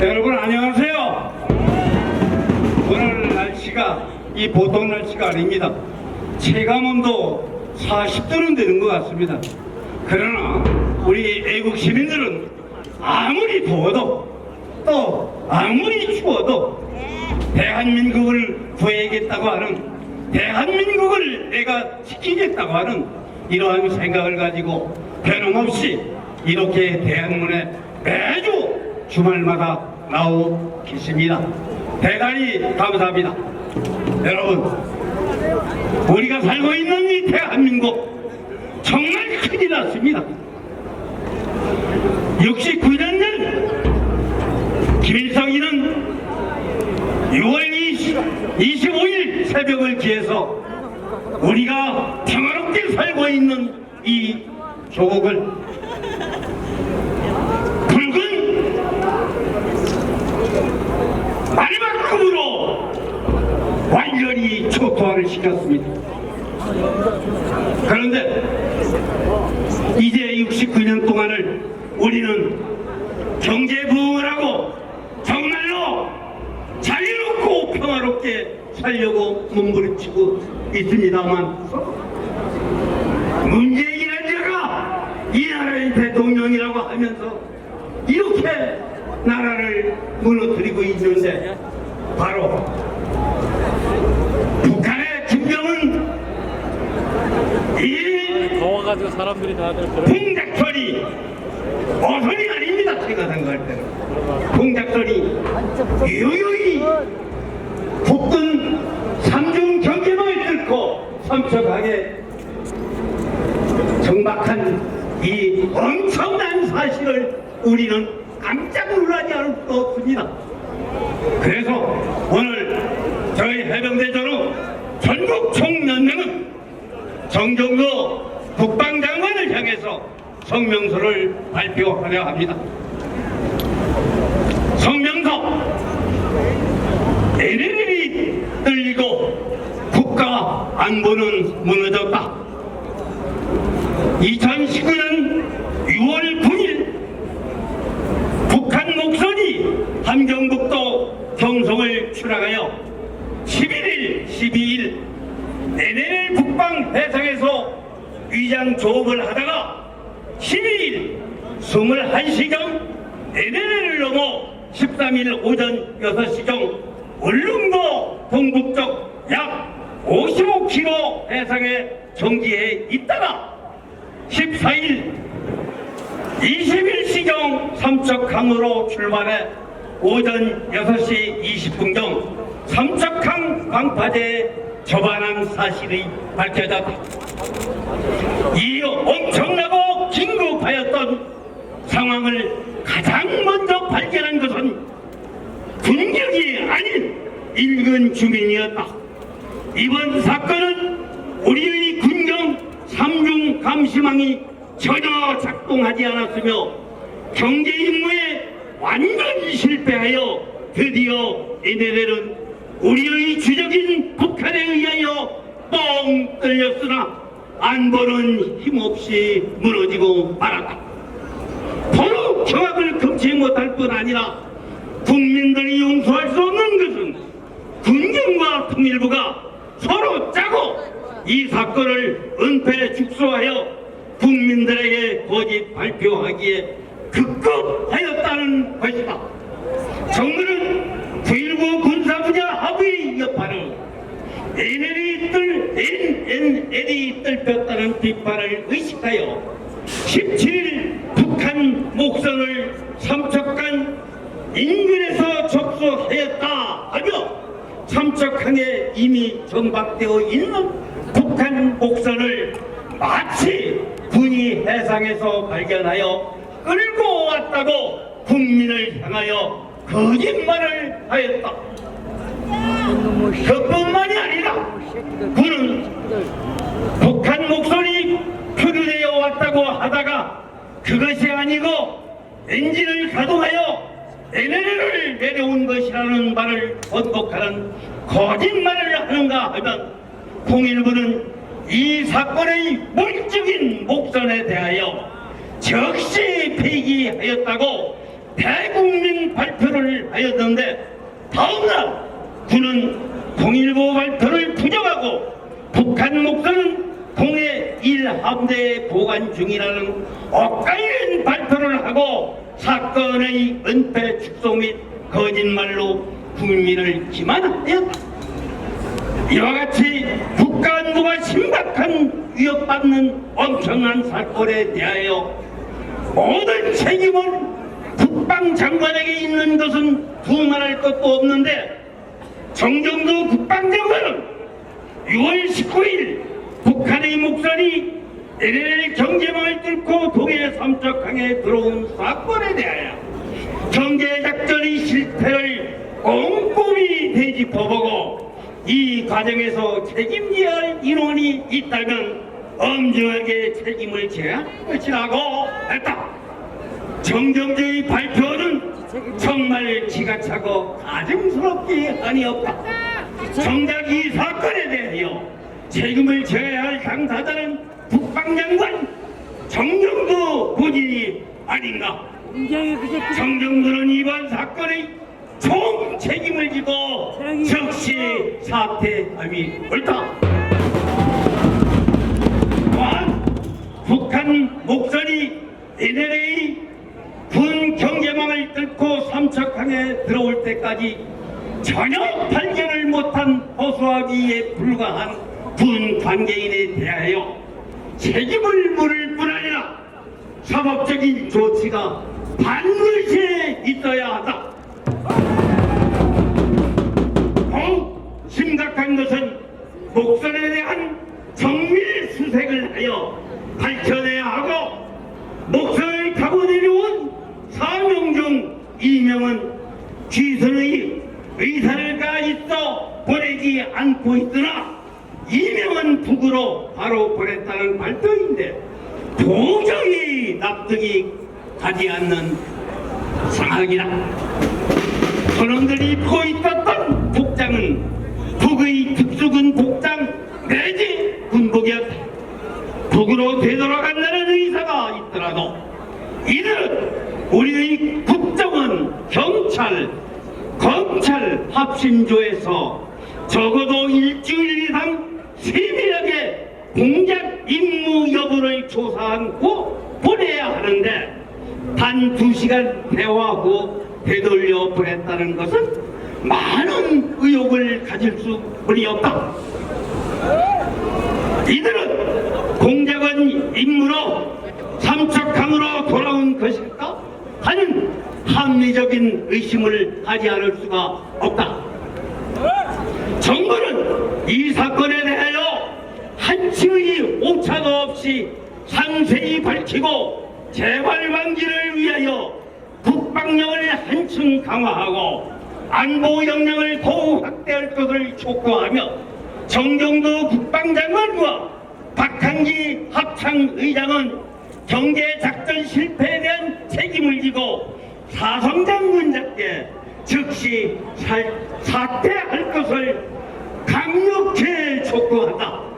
여러분 안녕하세요. 오늘 날씨가 이 보통 날씨가 아닙니다. 체감온도 40도는 되는 것 같습니다. 그러나 우리 애국 시민들은 아무리 더워도 또 아무리 추워도 대한민국을 구해야겠다고 하는 대한민국을 내가 지키겠다고 하는 이러한 생각을 가지고 변함없이 이렇게 대한문에 매주 주말마다 나오고 계십니다. 대단히 감사합니다. 여러분, 우리가 살고 있는 이 대한민국 정말 큰일 났습니다. 69년 전 김일성이는 6월 20, 25일 새벽을 기해서 우리가 평화롭게 살고 있는 이 조국을 붉은 마지막급으로 완전히 초토화를 시켰습니다. 그런데 이제 69년 동안을 우리는 경제 부흥을 하고 정말로 자유롭고 평화롭게 살려고 몸부림치고 있습니다만 문재인이라는 자가 이 나라의 대통령이라고 하면서 이렇게 나라를 무너뜨리고 있는데 바로 북한의 김정은 이 더워가지고 사람들이 다들 그런 동작선이 어선이 아닙니다 제가 생각할 때는. 동작선이 유유히 붙든 삼중 경계망을 뚫고 삼척하게 정박한 이 엄청난 사실을 우리는 깜짝 놀라지 않을 수 없습니다. 그래서 오늘 저희 해병대전후 전국 총연맹은 정정도 국방장관을 향해서 성명서를 발표하려 합니다. 성명서 NLL이 떨리고 국가 안보는 무너졌다. 2019년 6월 9일 북한 목선이 함경북도 경성을 추락하여 11일, 12일 NLL 북방 해상에서 위장 조업을 하다가 12일 21시경 NLL을 넘어 13일 오전 6시경 울릉도 동북쪽 약 55km 해상에 정지해 있다가 14일 21시경 삼척항으로 출발해 오전 6시 20분경 삼척항 방파제에 접안한 사실이 밝혀졌다. 이 엄청나고 긴급하였던 상황을 가장 먼저 발견한 것은 군경이 아닌 인근 주민이었다. 이번 사건은 우리의 군경 삼중 감시망이 전혀 작동하지 않았으며 경제 임무에 완전히 실패하여 드디어 NLL은 우리의 주적인 북한에 의하여 뻥 뚫렸으나 안보는 힘없이 무너지고 말았다. 더욱 경악을 금치 못할 뿐 아니라 국민들이 용서할 수 없는 것은 군경과 통일부가 서로 짜고 이 사건을 은폐 축소하여 국민들에게 거짓 발표하기에 급급하였다는 것이다. 정부는 9.19 군사분야 합의 여파를 NL이 뜰, NL이 뜰렸다는 비판을 의식하여 17일 북한 목선을 삼척간 인근에서 접수하였다 하며 삼척항에 이미 정박되어 있는 북한 목선을 마치 군이 해상에서 발견하여 끌고 왔다고 국민을 향하여 거짓말을 하였다. 그뿐만이 아니라 그는 북한 목소리 표류되어 왔다고 하다가 그것이 아니고 엔진을 가동하여 NLL을 내려온 것이라는 말을 번복하는 거짓말을 하는가 하면 통일부는 이 사건의 물적인 목선에 대하여 즉시 폐기하였다고 대국민 발표를 하였는데 다음날 군은 통일부 발표를 부정하고 북한 1 함대에 보관 중이라는 엇갈린 발표를 하고 사건의 은폐 축소 및 거짓말로 국민을 기만하였다. 이와 같이 국가 안보가 심각한 위협받는 엄청난 사건에 대하여 모든 책임은 국방장관에게 있는 것은 두말할 것도 없는데 정정도 국방장관은 6월 19일 북한의 목선이 LL 경제망을 뚫고 동해 삼척항에 들어온 사건에 대하여 경제작전의 실패를 꼼꼼히 되짚어보고 이 과정에서 책임져야 할 인원이 있다면 엄중하게 책임을 져야 할 것이라고 했다. 정경재의 발표는 정말 지가차고 가증스럽게 아니었다. 정작 이 사건에 대하여 책임을 져야 할 당사자는 국방장관 정정도 본인이 아닌가. 그 정정도는 이번 사건의 총 책임을 지고 즉시 사퇴함이 옳다. 또한 북한 목선이 NLA 군 경계망을 뚫고 삼척항에 들어올 때까지 전혀 발견을 못한 호소하기에 불과한 군 관계인에 대하여 책임을 물을 뿐 아니라 사법적인 조치가 반드시 있어야 하다. 더욱 심각한 것은 목선에 대한 정밀 수색을 하여 밝혀내야 하고 목선을 타고 내려온 사명 중 이명은 귀선의 의사가 있어 보내지 않고 있으나 이명은 북으로 바로 보냈다는 발표인데 도저히 납득이 가지 않는 상황이다. 그놈들이 입고 있었던 복장은 북의 특수군 복장 내지 군복이었다. 북으로 되돌아간다는 의사가 있더라도 이들은 우리의 국정원, 경찰, 검찰 합심조에서 적어도 일주일 이상 세밀하게 공작 조사한 후 보내야 하는데 단 두 시간 대화 후 되돌려 보냈다는 것은 많은 의혹을 가질 수뿐이 없다. 이들은 공작원 임무로 삼척항으로 돌아온 것일까? 하는 합리적인 의심을 하지 않을 수가 없다. 정부는 이 사건에 대하여 없이 상세히 밝히고 재발 방지를 위하여 국방력을 한층 강화하고 안보 역량을 더욱 확대할 것을 촉구하며 정경도 국방장관과 박한기 합창의장은 경제작전 실패에 대한 책임을 지고 사성장군장께 즉시 살- 사퇴할 것을 강력히 촉구한다.